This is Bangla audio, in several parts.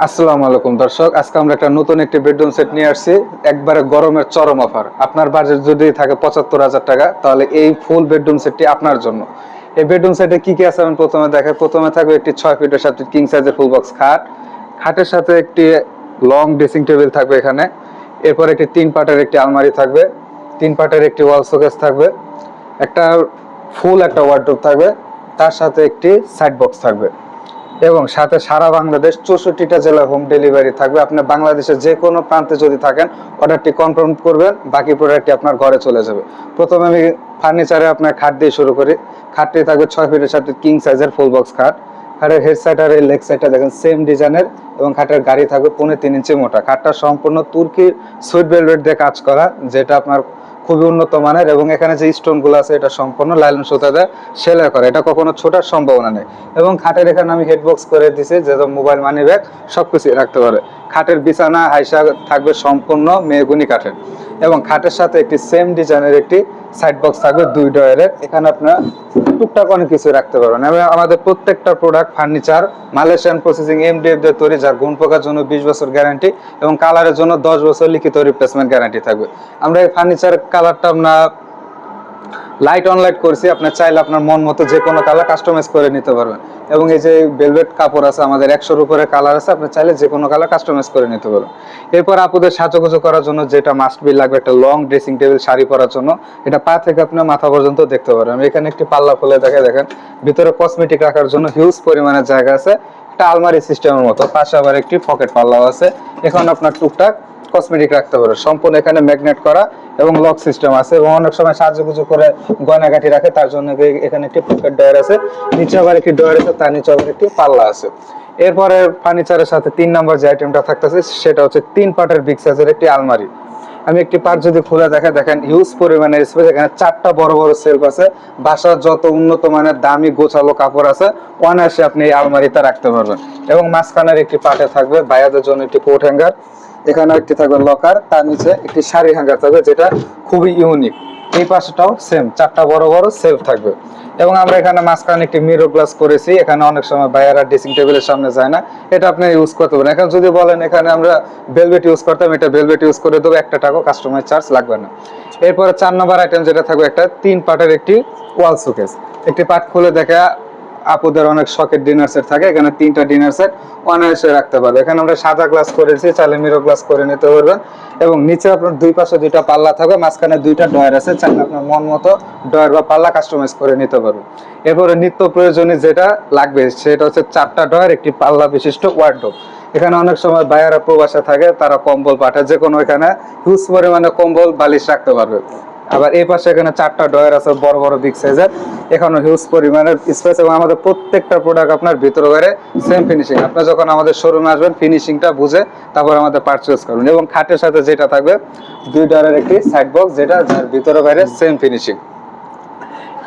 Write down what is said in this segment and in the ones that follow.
আসসালামু আলাইকুম, দর্শক। আজকে আমরা একটা নতুন একটি বেডরুম সেট নিয়ে আসছি। একবারে গরমের চরম অফার আপনার বাজেট যদি থাকে পঁচাত্তর হাজার টাকা, তাহলে এই ফুল বেডরুম সেটটি আপনার জন্য। এই বেডরুম সেটে কি কি আছে আমি প্রথমে দেখাই। প্রথমে থাকবে একটি ছয় ফিটের সাথে কিং সাইজের ফুল বক্স খাট। খাটের সাথে একটি লং ড্রেসিং টেবিল থাকবে এখানে। এরপর একটি তিন পাটের একটি আলমারি থাকবে। তিন পাটের একটি ওয়াল শোকেস থাকবে। একটা ফুল একটা ওয়ার্ডরোব থাকবে। তার সাথে একটি সাইড বক্স থাকবে। এবং সাথে সারা বাংলাদেশ চৌষট্টিটা জেলা হোম ডেলিভারি থাকবে। আপনি বাংলাদেশের যে কোনো প্রান্তে যদি থাকেন অর্ডারটি কনফার্ম করবেন, বাকি প্রোডাক্টটি আপনার ঘরে চলে যাবে। প্রথমে আমি ফার্নিচারে আপনার খাট দিয়ে শুরু করি। খাটটি থাকবে ছয় ফিটের সাথে কিং সাইজের ফুল বক্স খাট। খাটের হেড সাইড আর লেগ সাইডটা দেখেন সেম ডিজাইনের এবং খাটের গাড়ি থাকবে পৌনে তিন ইঞ্চি মোটা। খাটটা সম্পূর্ণ তুর্কির সুইট ভেলভেট দিয়ে কাজ করা, যেটা আপনার খুবই উন্নত মানের এবং এখানে যে স্টোনগুলো আছে, এটা সম্পূর্ণ লাইলন সুতা দিয়ে সেলাই করে। এটা কখনো ছোটার সম্ভাবনা নেই। এবং খাটের এখানে আমি হেডবক্স করে দিছি, যে মোবাইল মানি ব্যাগ সবকিছু রাখতে পারে। খাটের বিছানা, হাইসা থাকবে সম্পূর্ণ মেহগুনি কাঠের। এবং খাটের সাথে একটি সেম ডিজাইনের একটি সাইড বক্স থাকবে, দুই ডয়ারের এখানে আপনার টুকটাক অনেক কিছু রাখতে পারবেন। এবং আমাদের প্রত্যেকটা product furniture Malaysian processing M MDF দিয়ে তৈরি, যার গুণ পোকার জন্য বিশ বছর গ্যারান্টি এবং কালারের জন্য দশ বছর লিখিত রিপ্লেসমেন্ট গ্যারান্টি থাকবে। আমরা এই ফার্নিচার কালারটা আমরা লাইট অন লাইট করছি আপনার চাইলে আপনার মন মতো যে কোনো কালার কাস্টমাইজ করে নিতে পারবেন। এবং এই যে ভেলভেট কাপড় আছে, আমাদের একশোর উপরে কালার আছে, আপনি চাইলে যে কোনো কালার কাস্টমাইজ করে নিতে পারবেন। এরপর আপুদের সাজুগুজু করার জন্য যেটা মাস্ট বি লাগবে, একটা লং ড্রেসিং টেবিল শাড়ি পরার জন্য। এটা পা থেকে আপনার মাথা পর্যন্ত দেখতে পারবেন। এখানে একটি পাল্লা খুলে দেখে দেখেন, ভিতরে কসমেটিক রাখার জন্য হিউজ পরিমাণের জায়গা আছে, একটা আলমারি সিস্টেমের মতো। পাশে আবার একটি পকেট পাল্লাও আছে। এখন আপনার টুকটাক কসমেটিক রাখতে পারে সম্পূর্ণ এখানে ম্যাগনেট করা। এবং লক সিস্টেম আছে এবং অনেক সময় সাজুগুজু করে গয়নাগাটি রাখে, তার জন্য এখানে একটি পকেট ডয়ার আছে, নিচে আবার একটি ডয়ার আছে, তার নিচে আবার একটি পাল্লা আছে। এরপরে ফার্নিচারের সাথে তিন নম্বর যে আইটেমটা থাকতেছে, সেটা হচ্ছে তিন পাটের বিগ সাইজের একটি আলমারি। আমি একটি পার্ট যদি খুলে দেখে, দেখেন হিউজ পরিমাণের স্পেস এখানে চারটা বড় বড় সেলফ আছে, বাসার যত উন্নত মানের দামি গোছালো কাপড় আছে, অনায়াসে আপনি এই আলমারিতে রাখতে পারবেন। এবং মাঝখানের একটি পাটে থাকবে বায়াদের জন্য একটি কোট হ্যাঙ্গার এখানে একটি থাকবে লকার তার নিচে একটি শাড়ি হ্যাঙ্গার থাকবে, যেটা খুবই ইউনিক এই পাশেটাও সেম চারটা বড় বড় সেলফ থাকবে। এবং আমরা এখানে মাঝখানে একটি মিরর গ্লাস করেছি, এখানে অনেক সময় বাইরের ড্রেসিং টেবিলের সামনে যায় না, এটা আপনি ইউজ করতে পারেন। এখন যদি বলেন এখানে আমরা ভেলভেট ইউজ করতাম, এটা ভেলভেট ইউজ করে দেবো, একটা টাকা কাস্টমার চার্জ লাগবে না। এরপরে চার নম্বর আইটেম যেটা থাকবে, একটা তিন পার্টের একটি ওয়াল শোকেস একটি পার্ট খুলে দেখে আপুদের অনেক শখের ডিনার সেট থাকে, এখানে তিনটা ডিনার সেট অনায়াসে রাখতে পারবে। এখানে আমরা সাদা গ্লাস করেছি, চাইলে মিরো গ্লাস করে নিতে পারবেন। এবং নিচে আপনার দুই পাশে দুইটা পাল্লা থাকবে, মাঝখানে দুইটা ডয়ার আছে, চাইলে আপনার মন মতো ডয়ার বা পাল্লা কাস্টমাইজ করে নিতে পারবেন। এরপরে নিত্য প্রয়োজনীয় যেটা লাগবে, সেটা হচ্ছে চারটা ডয়ার একটি পাল্লা বিশিষ্ট ওয়ার্ডরোব এখানে অনেক সময় বায়ারা প্রবাসে থাকে, তারা কম্বল পাঠায় যে কোনো এখানে হিউজ পরিমাণে কম্বল, বালিশ রাখতে পারবে। আবার এই পাশে এখানে চারটা ডয়ার আছে, বড় বড় বিগ সাইজের এখানে হিউজ পরিমাণের স্পেস এবং আমাদের প্রত্যেকটা প্রোডাক্ট আপনার ভিতরে বাইরে সেম ফিনিশিং আপনি যখন আমাদের শোরুমে আসবেন ফিনিশিংটা বুঝে তারপর আমাদের পারচেজ করবেন এবং খাটের সাথে যেটা থাকবে, দুই ডয়ারের একটি সাইড বক্স যেটা যার ভিতরে বাইরে সেম ফিনিশিং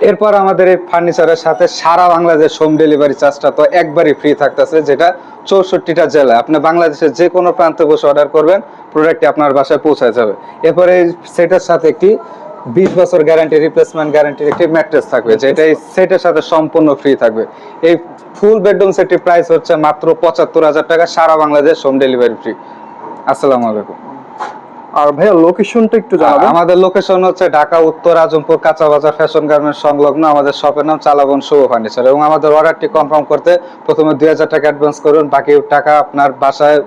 এরপর আমাদের এই ফার্নিচারের সাথে সারা বাংলাদেশ হোম ডেলিভারি চার্জটা তো একবারই ফ্রি থাকতেছে, যেটা চৌষট্টিটা জেলা। আপনি বাংলাদেশের যে কোনো প্রান্তে বসে অর্ডার করবেন প্রোডাক্টটি আপনার বাসায় পৌঁছায় যাবে। এরপরে এই সেটের সাথে একটি বিশ বছর গ্যারান্টি রিপ্লেসমেন্ট গ্যারান্টির একটি ম্যাট্রেস থাকবে যেটা এই সেটের সাথে সম্পূর্ণ ফ্রি থাকবে। এই ফুল বেডরুম সেটটির প্রাইস হচ্ছে মাত্র পঁচাত্তর হাজার টাকা সারা বাংলাদেশ হোম ডেলিভারি ফ্রি আসসালামু আলাইকুম। আর ভাইয়া লোকেশনটা একটু জানাবেন। আমাদের লোকেশন হচ্ছে ঢাকা উত্তর আজমপুর কাঁচা বাজার ফ্যাশন গার্মেন্টস সংলগ্ন। আমাদের শপের নাম চালাবন শুভ ফার্নিচার এবং আমাদের অর্ডারটি কনফার্ম করতে প্রথমে দুই হাজার টাকা অ্যাডভান্স করুন। বাকি টাকা আপনার বাসায়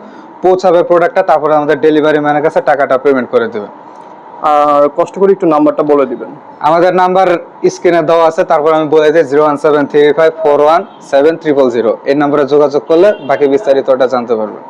পৌঁছাবে প্রোডাক্টটা তারপরে আমাদের ডেলিভারি ম্যানের কাছে টাকাটা পেমেন্ট করে দেবে আর কষ্ট করে একটু নাম্বারটা বলে দিবেন। আমাদের নাম্বার স্ক্রিনে দেওয়া আছে, তারপর আমি বলে দিই zero one seven three five four one seven triple zero এই নাম্বারে যোগাযোগ করলে বাকি বিস্তারিতটা জানতে পারবেন।